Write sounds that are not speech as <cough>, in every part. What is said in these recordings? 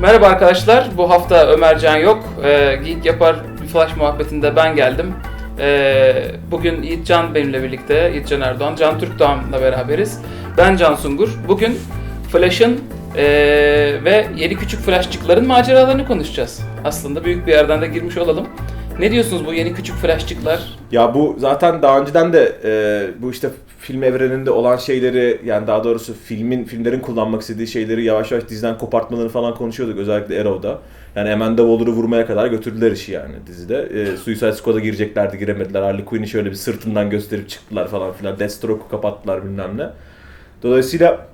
Merhaba arkadaşlar. Bu hafta Ömercan yok. Ee, Geek Yapar Flash muhabbetinde ben geldim. Ee, bugün Yiğitcan benimle birlikte, Yiğitcan Erdoğan, Can Türkdağ'la beraberiz. Ben Can Sungur. Bugün Flash'ın ee, ve yeni küçük flashçıkların maceralarını konuşacağız. Aslında büyük bir yerden de girmiş olalım. Ne diyorsunuz bu yeni küçük flashçıklar? Ya bu zaten daha önceden de e, bu işte film evreninde olan şeyleri yani daha doğrusu filmin filmlerin kullanmak istediği şeyleri yavaş yavaş diziden kopartmalarını falan konuşuyorduk özellikle Arrow'da. Yani Amanda Waller'ı vurmaya kadar götürdüler işi yani dizide. E, Suicide Squad'a gireceklerdi giremediler. Harley Quinn'i şöyle bir sırtından gösterip çıktılar falan filan. Deathstroke'u kapattılar bilmem ne. Dolayısıyla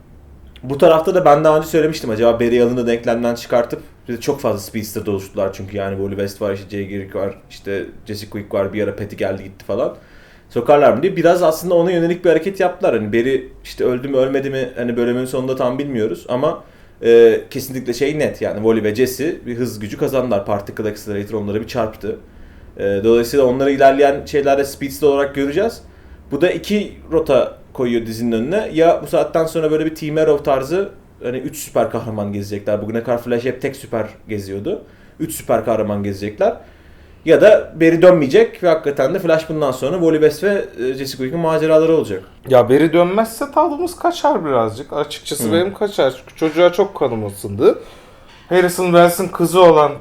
bu tarafta da ben daha önce söylemiştim acaba Barry Allen'ı denklemden çıkartıp bir de çok fazla speedster'da oluştular çünkü yani Wally West var, işte Jay Garrick var, işte Jesse Quick var, bir ara Patty geldi gitti falan. Sokarlar mı diye biraz aslında ona yönelik bir hareket yaptılar. Hani Barry işte öldü mü ölmedi mi hani bölümün sonunda tam bilmiyoruz ama e, kesinlikle şey net yani Wally ve Jesse bir hız gücü kazandılar. Particle Accelerator onları bir çarptı. E, dolayısıyla onları ilerleyen şeylerde speedster olarak göreceğiz. Bu da iki rota koyuyor dizinin önüne. Ya bu saatten sonra böyle bir Team Arrow tarzı hani 3 süper kahraman gezecekler. Bugüne kadar Flash hep tek süper geziyordu. 3 süper kahraman gezecekler. Ya da beri dönmeyecek ve hakikaten de Flash bundan sonra Wally West ve e, Jessica Quick'in maceraları olacak. Ya beri dönmezse tadımız kaçar birazcık. Açıkçası Hı. benim kaçar. Çünkü çocuğa çok kanım ısındı. Harrison Wells'ın kızı olan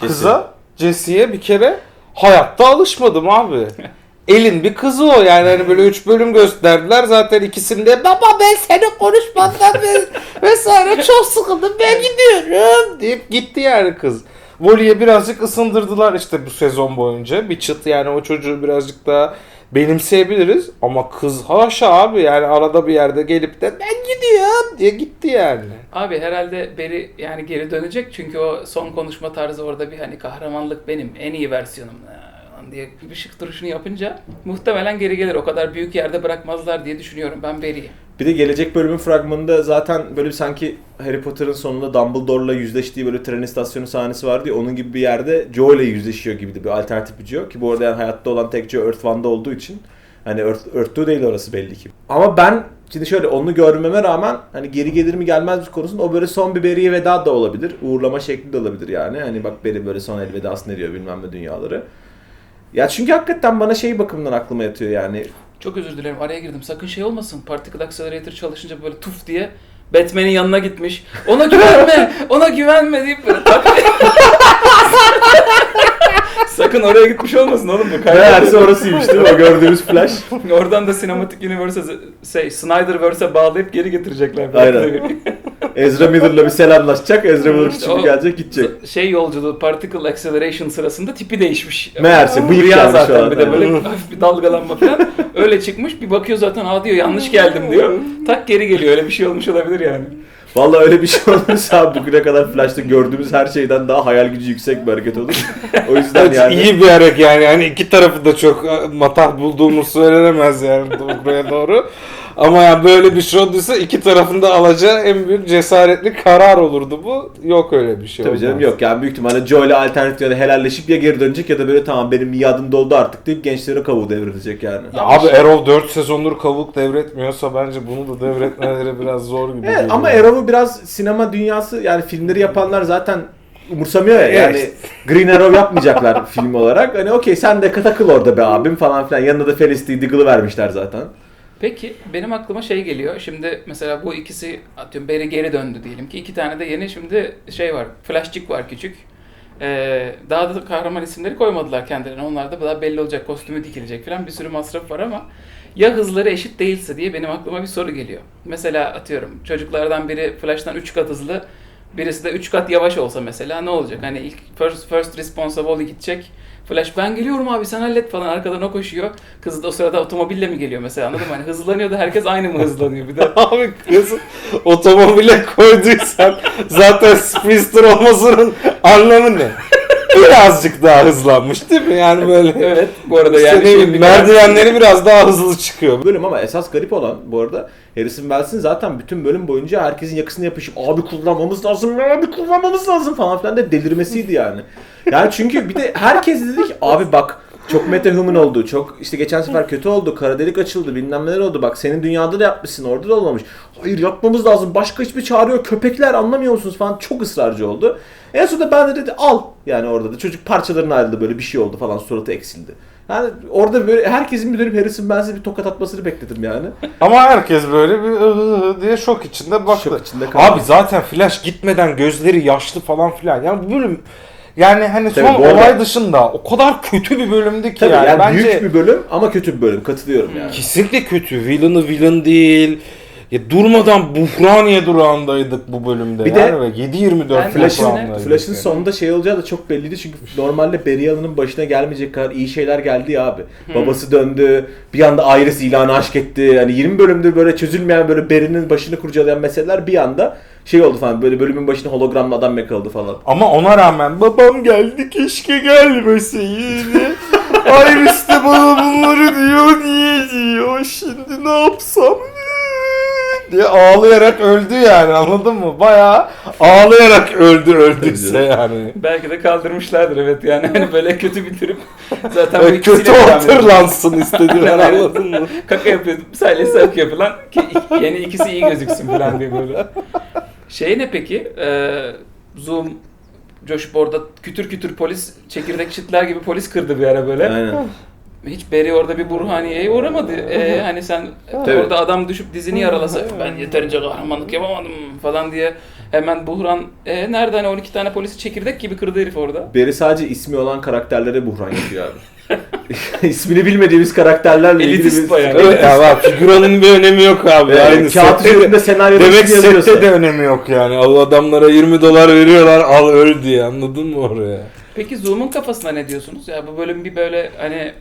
kıza, Jesse'ye bir kere hayatta alışmadım abi. <laughs> Elin bir kızı o yani hani böyle üç bölüm gösterdiler zaten ikisinde baba ben seni konuşmadan ve- <laughs> vesaire çok sıkıldım ben gidiyorum deyip gitti yani kız. Voli'ye birazcık ısındırdılar işte bu sezon boyunca. Bir çıt yani o çocuğu birazcık daha benimseyebiliriz. Ama kız haşa abi yani arada bir yerde gelip de ben gidiyorum diye gitti yani. Abi herhalde Beri yani geri dönecek çünkü o son konuşma tarzı orada bir hani kahramanlık benim en iyi versiyonum lan diye bir şık duruşunu yapınca muhtemelen geri gelir. O kadar büyük yerde bırakmazlar diye düşünüyorum ben Beri'yi. Bir de gelecek bölümün fragmanında zaten böyle sanki Harry Potter'ın sonunda Dumbledore'la yüzleştiği böyle tren istasyonu sahnesi vardı ya onun gibi bir yerde Joe ile yüzleşiyor gibiydi bir alternatif bir Joe ki bu arada yani hayatta olan tek Joe Earth One'da olduğu için hani Earth, Earth 2 değil orası belli ki. Ama ben şimdi şöyle onu görmeme rağmen hani geri gelir mi gelmez mi konusunda o böyle son bir Barry'e veda da olabilir. Uğurlama şekli de olabilir yani. Hani bak Barry böyle son elvedasını ediyor bilmem ne dünyaları. Ya çünkü hakikaten bana şey bakımından aklıma yatıyor yani. Çok özür dilerim araya girdim. Sakın şey olmasın. Particle Accelerator çalışınca böyle tuf diye Batman'in yanına gitmiş. Ona güvenme, <laughs> ona güvenme deyip böyle. <laughs> Sakın oraya gitmiş olmasın oğlum bu. Meğerse orasıymış değil mi? O gördüğümüz flash. <laughs> Oradan da Cinematic Universe'e şey, Snyderverse'e bağlayıp geri getirecekler. Aynen. <laughs> Ezra Miller'la bir selamlaşacak. Ezra Miller şimdi gelecek gidecek. şey yolculuğu Particle Acceleration sırasında tipi değişmiş. Meğerse bıyık gelmiş zaten bir de böyle hafif bir dalgalanma falan. Öyle çıkmış bir bakıyor zaten aa diyor yanlış geldim diyor. Tak geri geliyor öyle bir şey olmuş olabilir yani. Vallahi öyle bir şey olursa abi bugüne kadar Flash'ta gördüğümüz her şeyden daha hayal gücü yüksek bir hareket olur. O yüzden Evet, yani iyi bir hareket yani. yani iki tarafı da çok e, matah bulduğumuz söylenemez yani buraya doğru. Ama yani böyle bir şey olduysa iki tarafında alacağı en büyük cesaretli karar olurdu bu. Yok öyle bir şey. Tabii canım yok yani büyük ihtimalle Joe ile alternatif ya da helalleşip ya geri dönecek ya da böyle tamam benim miadım doldu artık deyip gençlere kavuğu devrilecek yani. Ya abi Arrow 4 sezondur kavuk devretmiyorsa bence bunu da devretmeleri <laughs> biraz zor gibi. Evet, ama Arrow'u biraz sinema dünyası yani filmleri yapanlar zaten umursamıyor ya yani Evet. <laughs> Green Arrow yapmayacaklar film olarak. Hani okey sen de takıl orada be abim falan filan. Yanına da Felicity Diggle'ı vermişler zaten. Peki benim aklıma şey geliyor. Şimdi mesela bu ikisi atıyorum Barry geri döndü diyelim ki iki tane de yeni şimdi şey var. Flashchick var küçük. Ee, daha da kahraman isimleri koymadılar kendilerine. Onlar da daha belli olacak. Kostümü dikilecek falan bir sürü masraf var ama ya hızları eşit değilse diye benim aklıma bir soru geliyor. Mesela atıyorum çocuklardan biri Flash'tan 3 kat hızlı, birisi de 3 kat yavaş olsa mesela ne olacak? Hani ilk first, first response'a volley gidecek. Flash ben geliyorum abi sen hallet falan arkadan o koşuyor. Kız da o sırada otomobille mi geliyor mesela anladın mı? Hani hızlanıyor da herkes aynı mı hızlanıyor bir de? <laughs> Abi kız otomobile koyduysan zaten Speedster olmasının anlamı ne? Birazcık daha hızlanmış değil mi? Yani böyle <laughs> evet bu arada İşte yani ne bileyim, merdivenleri biraz daha hızlı çıkıyor. bölüm ama esas garip olan bu arada Harrison Wells'in zaten bütün bölüm boyunca herkesin yakasına yapışıp abi kullanmamız lazım, abi kullanmamız lazım falan filan de delirmesiydi yani. Yani çünkü bir de herkes dedi ki abi bak Çok metahuman oldu. Çok işte geçen sefer kötü oldu. Kara delik açıldı. Bilmem neler oldu. Bak senin dünyada da yapmışsın. Orada da olmamış. Hayır yapmamız lazım. Başka hiçbir çağırıyor. Köpekler anlamıyor musunuz falan. Çok ısrarcı oldu. En sonunda ben de dedi al. Yani orada da çocuk parçalarına ayrıldı. Böyle bir şey oldu falan. Suratı eksildi. Yani orada böyle herkesin bir dönüp Harrison Benz'e bir tokat atmasını bekledim yani. Ama herkes böyle bir diye şok içinde baktı. Şok içinde kaldı. Abi zaten Flash gitmeden gözleri yaşlı falan filan. Yani bu bölüm yani hani Tabii son bu arada- olay dışında o kadar kötü bir bölümdü ki Tabii yani. yani, Bence büyük bir bölüm ama kötü bir bölüm. Katılıyorum yani. kesinlikle kötü. Villain'ı villain değil. Ya durmadan Buhraniye durağındaydık bu bölümde. Bir de- yani ve 7-24 Ben Flash'ın buhrandaydık Flash'ın yani. sonunda şey olacağı da çok belliydi çünkü normalde Barry Allen'ın başına gelmeyecek kadar iyi şeyler geldi ya abi. Babası döndü, bir anda Iris ilanı aşk etti. Yani 20 bölümdür böyle çözülmeyen böyle Barry'nin başını kurcalayan meseleler bir anda şey oldu falan böyle bölümün başına hologramlı adam yakaladı falan. Ama ona rağmen babam geldi keşke gelmeseydi. <laughs> Iris de bana bunları diyor niye diyor şimdi ne yapsam diye ağlayarak öldü yani anladın mı? Bayağı ağlayarak öldü öldüyse yani. Belki de kaldırmışlardır evet yani hani böyle kötü bitirip zaten bu Böyle ikisiyle kötü devam ediyor. hatırlansın istediler Aynen. anladın mı? Kaka yapıyor. Salih akıyor falan. Ki yeni ikisi iyi gözüksün falan diye böyle. Şey ne peki? Ee, Zoom coşup orada kütür kütür polis çekirdek çitler gibi polis kırdı bir ara böyle. Aynen. Hiç Beri orada bir Burhaniye'ye uğramadı. Ee, hani sen Tabii. orada adam düşüp dizini yaralasa ben yeterince kahramanlık yapamadım falan diye hemen Buhran e, nerede hani 12 tane polisi çekirdek gibi kırdı herif orada. Barry sadece ismi olan karakterlere buhran yapıyor abi. <laughs> İsmini bilmediğimiz karakterlerle ilgili Elitist bir... bayağı. Evet ya bak figüranın bir önemi yok abi. Yani Yani kağıt sette üzerinde senaryo Demek yazıyorsa. sette de önemi yok yani. O adamlara 20 dolar veriyorlar al öl diye anladın mı oraya? Peki Zoom'un kafasına ne diyorsunuz? Ya bu bölüm bir böyle hani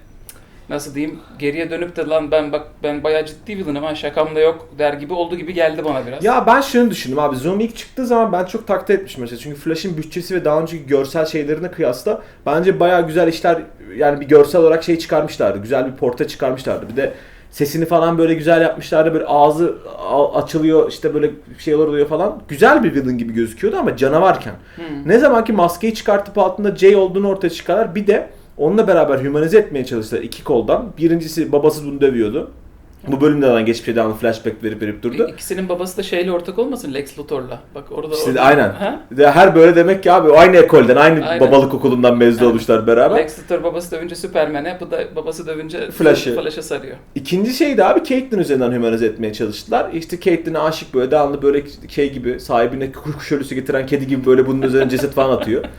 nasıl diyeyim geriye dönüp de lan ben bak ben bayağı ciddi villainım ha şakam da yok der gibi oldu gibi geldi bana biraz. Ya ben şunu düşündüm abi. Zoom ilk çıktığı zaman ben çok takdir etmişim mesela. Çünkü Flash'ın bütçesi ve daha önceki görsel şeylerine kıyasla bence bayağı güzel işler yani bir görsel olarak şey çıkarmışlardı. Güzel bir portre çıkarmışlardı. Bir de sesini falan böyle güzel yapmışlardı. Böyle ağzı açılıyor işte böyle şeyler oluyor falan. Güzel bir villain gibi gözüküyordu ama canavarken. Hmm. Ne zaman ki maskeyi çıkartıp altında Jay olduğunu ortaya çıkarlar. Bir de onunla beraber humanize etmeye çalıştılar iki koldan. Birincisi babası bunu dövüyordu. Bu bölümde lan geçmişe devamlı flashback verip verip durdu. İkisinin babası da şeyle ortak olmasın Lex Luthor'la. Bak orada İşte orada- aynen. Ha? Her böyle demek ki abi aynı ekolden, aynı Aynen. babalık okulundan mezun Aynen. olmuşlar beraber. Lex Luthor babası dövünce Superman'e, bu da babası dövünce Flash'ı. Flash'a sarıyor. İkinci şey de abi Caitlyn üzerinden humanize etmeye çalıştılar. İşte Caitlyn'e aşık böyle devamlı böyle şey gibi sahibine kuş ölüsü getiren kedi gibi böyle bunun üzerine ceset falan atıyor. <laughs>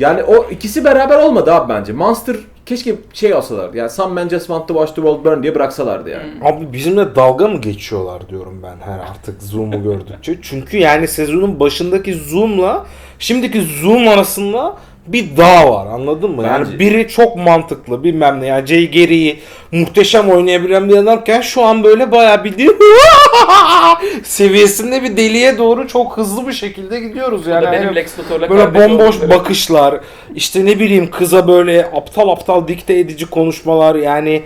Yani o ikisi beraber olmadı abi bence. Monster keşke şey olsalardı. Yani Some Men Just Want to Watch the World Burn diye bıraksalardı yani. Hmm. Abi bizimle dalga mı geçiyorlar diyorum ben her artık Zoom'u gördükçe. <laughs> Çünkü yani sezonun başındaki Zoom'la şimdiki Zoom arasında bir dağ var anladın mı? Yani Bence- biri çok mantıklı bilmem ne yani Jay Gary'i muhteşem oynayabilen bir adamken şu an böyle bayağı bildiğin <laughs> seviyesinde bir deliye doğru çok hızlı bir şekilde gidiyoruz yani. benim Hani- Lex Luthor'la Böyle bomboş oldukları. bakışlar, işte ne bileyim kıza böyle aptal aptal dikte edici konuşmalar yani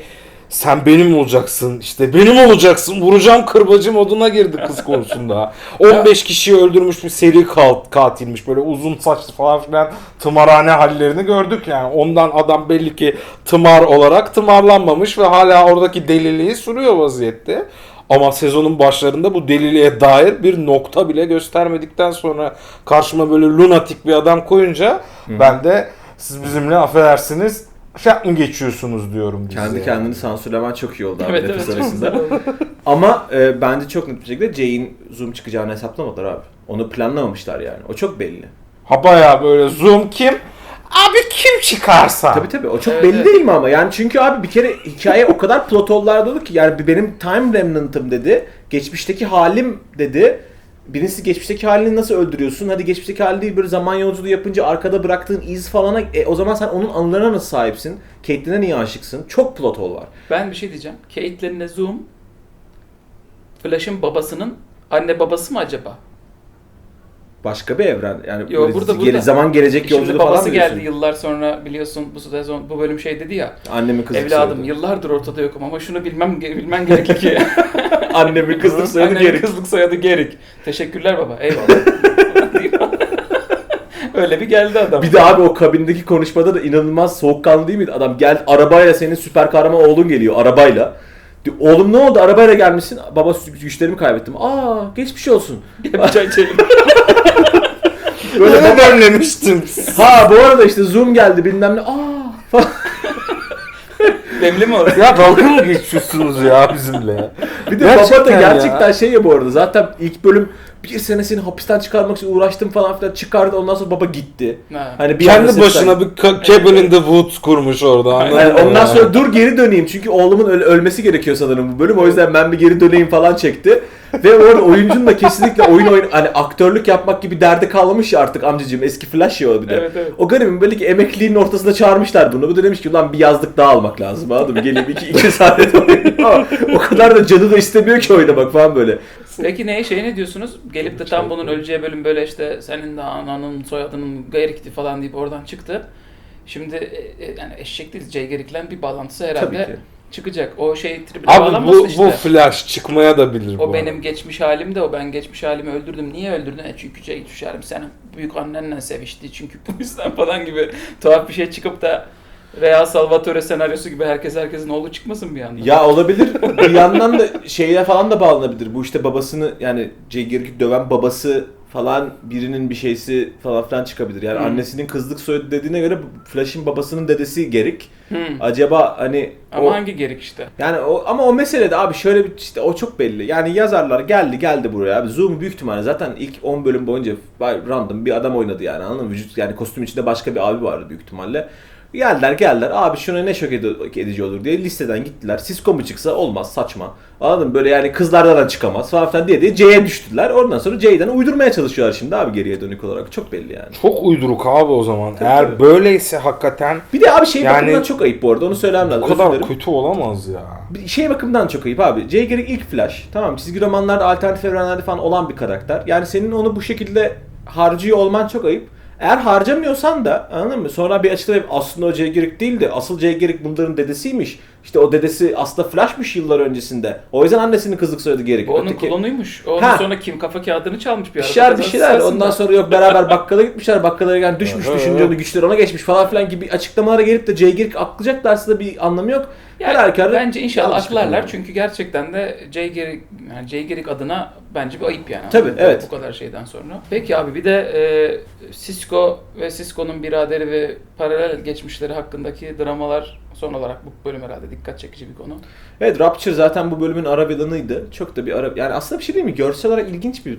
sen benim olacaksın işte benim olacaksın vuracağım kırbacı moduna girdi kız konusunda. <laughs> 15 kişiyi öldürmüş bir seri katilmiş böyle uzun saçlı falan filan tımarhane hallerini gördük yani. Ondan adam belli ki tımar olarak tımarlanmamış ve hala oradaki deliliği sürüyor vaziyette. Ama sezonun başlarında bu deliliğe dair bir nokta bile göstermedikten sonra karşıma böyle lunatik bir adam koyunca ben de siz bizimle affedersiniz şey mı geçiyorsunuz diyorum diziye. Kendi kendini sansürlemen çok iyi oldu abi Evet nefes evet. arasında. Ama e, bence çok net bir şekilde Jay'in Zoom çıkacağını hesaplamadılar abi. Onu planlamamışlar yani. O çok belli. Ha bayağı böyle zoom kim? Abi kim çıkarsa. Tabii tabii o çok Evet, belli evet. değil mi ama yani çünkü abi bir kere hikaye o kadar plot hole'lar dolu ki yani benim time remnant'ım dedi. Geçmişteki halim dedi. Birincisi geçmişteki halini nasıl öldürüyorsun? Hadi geçmişteki hali değil böyle zaman yolculuğu yapınca arkada bıraktığın iz falana e, o zaman sen onun anılarına nasıl sahipsin? Caitlyn'e niye aşıksın? Çok plot hole var. Ben bir şey diyeceğim. Caitlyn'le Zoom Flash'ın babasının anne babası mı acaba? Başka bir evren. Yani Yo, böyle burada, burada. zaman gelecek Şimdi yolculuğu falan diyorsun? geldi yıllar sonra biliyorsun bu sezon bu bölüm şey dedi ya. Annemin kızlık Evladım soyadı. yıllardır ortada yokum ama şunu bilmem bilmen gerekli ki. <laughs> Annemin kızlık soyadı Annemin Gerik. kızlık soyadı Gerik. Teşekkürler baba. Eyvallah. <laughs> Öyle bir geldi adam. Bir de abi o kabindeki konuşmada da inanılmaz soğukkanlı değil miydi? Adam gel arabayla senin süper kahraman oğlun geliyor arabayla. Oğlum ne oldu? Arabayla gelmişsin. Baba güçlerimi kaybettim. Aa geçmiş olsun. Bir çay içelim. Böyle baba önlemiştim. ha bu arada işte zoom geldi bilmem ne. Aa falan. <laughs> Demli mi orası? ya dalga mı geçiyorsunuz ya bizimle ya? Bir de baba da Gerçekten ya. gerçekten şey ya bu arada. Zaten ilk bölüm bir sene seni hapisten çıkarmak için uğraştım falan filan çıkardı. Ondan sonra baba gitti. Ha. Hani bir Kendi başına bir ka- cabin in the woods kurmuş orada. anladın Yani ondan sonra dur geri döneyim çünkü oğlumun öl- ölmesi gerekiyor sanırım bu bölüm. O yüzden ben bir geri döneyim falan çekti. Ve orada oyuncunun da kesinlikle oyun oyun hani aktörlük yapmak gibi derdi kalmamış ya artık amcacığım eski flash ya o bir de. Evet, evet. O garibin böyle ki emekliliğin ortasında çağırmışlar bunu. Bu da demiş ki ulan bir yazlık daha almak lazım anladın mı? Geleyim iki, iki saatte <laughs> oynayayım ama o kadar da canı da istemiyor ki oynamak falan böyle. Peki neye şey ne diyorsunuz? Gelip de tam bunun öleceği bölüm böyle işte senin de ananın soyadının Gerik'ti falan deyip oradan çıktı. Şimdi e, e, yani eşek değil Jay Gerik'le bir bağlantısı Tabii herhalde çıkacak. O şey tribüne Abi bağlanmasın bu, işte. bu flash çıkmaya da bilir bu. O arada. benim geçmiş halim de o ben geçmiş halimi öldürdüm. Niye öldürdün? E çünkü geçmiş halim senin büyük annenle sevişti çünkü <laughs> bu yüzden falan gibi tuhaf bir şey çıkıp da Real Salvatore senaryosu gibi herkes herkesin oğlu çıkmasın bir anda. Ya olabilir. bir yandan da şeye falan da bağlanabilir. Bu işte babasını yani Garrick'i döven babası falan birinin bir şeysi falan filan çıkabilir. Yani Hmm. annesinin kızlık soyadı dediğine göre Flash'in babasının dedesi Garrick. Hmm. Acaba hani Ama o, hangi Gerik işte? yani o ama o meselede abi şöyle bir işte o çok belli. Yani yazarlar geldi geldi buraya abi. Zoom büyük ihtimalle zaten ilk 10 bölüm boyunca random bir adam oynadı yani anladın mı? Vücut yani kostüm içinde başka bir abi vardı büyük ihtimalle. Geldiler geldiler abi şuna ne şok ed- edici olur diye listeden gittiler. Cisco mu çıksa olmaz saçma. Anladın mı? Böyle yani kızlardan çıkamaz falan filan diye diye C'ye düştüler. Oradan sonra C'den uydurmaya çalışıyorlar şimdi abi geriye dönük olarak. Çok belli yani. Çok uyduruk abi o zaman. Tabii, Eğer tabii. böyleyse hakikaten Bir de abi şey Yani- bakımından çok ayıp bu arada onu söylemem lazım. bu kadar kötü olamaz ya. Bir şey bakımından çok ayıp abi. Jay Garrick ilk Flash. Tamam çizgi romanlarda alternatif evrenlerde falan olan bir karakter. Yani senin onu bu şekilde harcıyor olman çok ayıp. Eğer harcamıyorsan da anladın mı? Sonra bir açıklayıp aslında o Jay Garrick değildi. Asıl Garrick bunların dedesiymiş. İşte o dedesi aslında Flash'mış yıllar öncesinde. O yüzden annesinin kızlık soyadı Garrick. Bu onun Öteki- klonuymuş. Onun Ha. sonra kim kafa kağıdını çalmış bir arada. şeyler bir şeyler. Ondan sonra yok beraber <laughs> bakkala gitmişler. Bakkala yani düşmüş düşünce onu güçleri ona geçmiş falan filan gibi açıklamalara gelip de Jay Garrick aklayacaklarsa da bir anlamı yok. Yani Her halükarda bence inşallah aklarlar çünkü gerçekten de Jay Garrick, yani Jay Garrick adına bence bir ayıp yani. Tabii, Bu- evet. Bu kadar şeyden sonra. Peki abi bir de e, Cisco ve Cisco'nun biraderi ve paralel geçmişleri hakkındaki dramalar son olarak bu bölüm herhalde dikkat çekici bir konu. Evet Rapture zaten bu bölümün ara villainıydı. Çok da bir ara... Yani aslında bir şey değil mi? Görsel olarak ilginç bir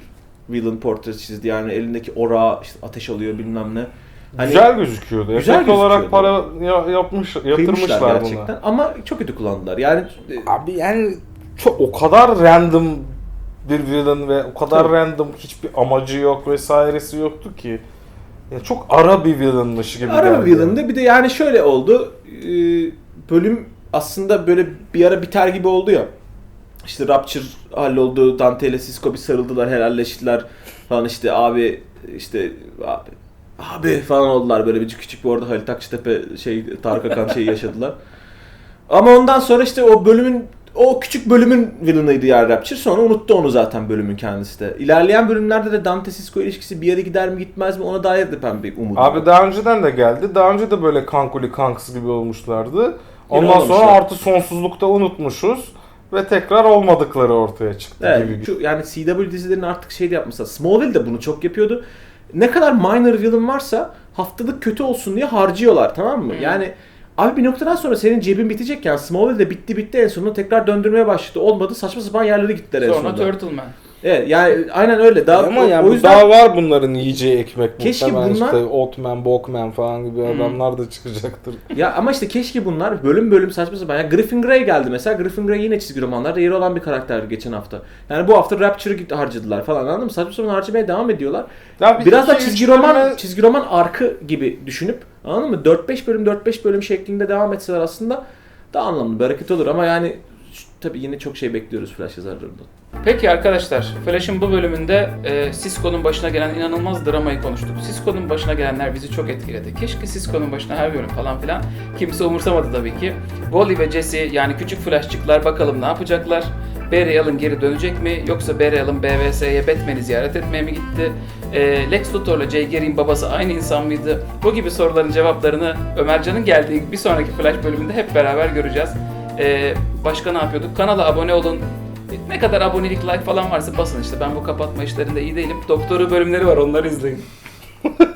villain portresi çizdi. Yani elindeki orağı işte ateş alıyor bilmem ne. Hani güzel gözüküyordu. güzel Efekt olarak para ya- yapmış, kıymışlar yatırmışlar gerçekten. buna. Ama çok kötü kullandılar. Yani e, Abi yani çok o kadar random bir villain ve o kadar Tabii. random hiçbir amacı yok vesairesi yoktu ki. Ya çok ara bir villainmış gibi ara geldi. bir villain'dı. Bir de yani şöyle oldu. E, Bölüm aslında böyle bir ara biter gibi oldu ya. İşte Rapture halloldu. Dante ile Cisco bir sarıldılar, helalleştiler falan işte abi işte abi abi falan oldular böyle bir küçük bir orada Halit Akçatepe şey Tarık Akan şeyi yaşadılar. <laughs> Ama ondan sonra işte o bölümün o küçük bölümün villainıydı yani Rapture. Sonra unuttu onu zaten bölümün kendisi de. İlerleyen bölümlerde de Dante Cisco ilişkisi bir yere gider mi gitmez mi ona dair de ben bir umudum. Abi daha önceden de geldi. Daha önce de böyle kankuli kanks gibi olmuşlardı. Ondan olmamışlar. sonra artı sonsuzlukta unutmuşuz ve tekrar olmadıkları ortaya çıktı Evet, gibi. şu, yani CW dizilerini artık şey de yapmışlar. Smallville de bunu çok yapıyordu. Ne kadar minor villain varsa haftalık kötü olsun diye harcıyorlar tamam mı? Hmm. Yani abi bir noktadan sonra senin cebin bitecek yani Smallville de bitti bitti en sonunda tekrar döndürmeye başladı. Olmadı saçma sapan yerlere gittiler en Sonra sonunda. Turtle Man. Evet yani aynen öyle. Daha, Ama o, yani o yüzden daha var bunların yiyeceği ekmek. Keşke bunlar- işte Oatman, Bokman falan gibi Hmm. adamlar da çıkacaktır. <laughs> ya ama işte keşke bunlar bölüm bölüm saçma sapan. Yani Griffin Grey geldi mesela. Griffin Grey yine çizgi romanlarda yeri olan bir karakter geçen hafta. Yani bu hafta Rapture'ı harcadılar falan anladın mı? Saçma sapan harcamaya devam ediyorlar. Ya bir Biraz da iki, çizgi roman bölüme- çizgi roman arkı gibi düşünüp anladın mı? 4-5 bölüm 4-5 bölüm şeklinde devam etseler aslında daha anlamlı bir hareket olur ama yani tabii yine çok şey bekliyoruz Flash yazarlarından. Peki arkadaşlar, Flash'ın bu bölümünde e, Cisco'nun başına gelen inanılmaz dramayı konuştuk. Cisco'nun başına gelenler bizi çok etkiledi. Keşke Cisco'nun başına her bölüm falan filan. Kimse umursamadı tabii ki. Wally ve Jesse yani küçük Flash'çıklar bakalım ne yapacaklar? Barry Allen geri dönecek mi? Yoksa Barry Allen BVS'ye Batman'i ziyaret etmeye mi gitti? E, Lex Luthor'la Jay Garrick'in babası aynı insan mıydı? Bu gibi soruların cevaplarını Ömercan'ın geldiği bir sonraki Flash bölümünde hep beraber göreceğiz. E, başka ne yapıyorduk? Kanala abone olun. Ne kadar abonelik like falan varsa basın işte. Ben bu kapatma işlerinde iyi değilim. Doktoru bölümleri var onları izleyin. <laughs>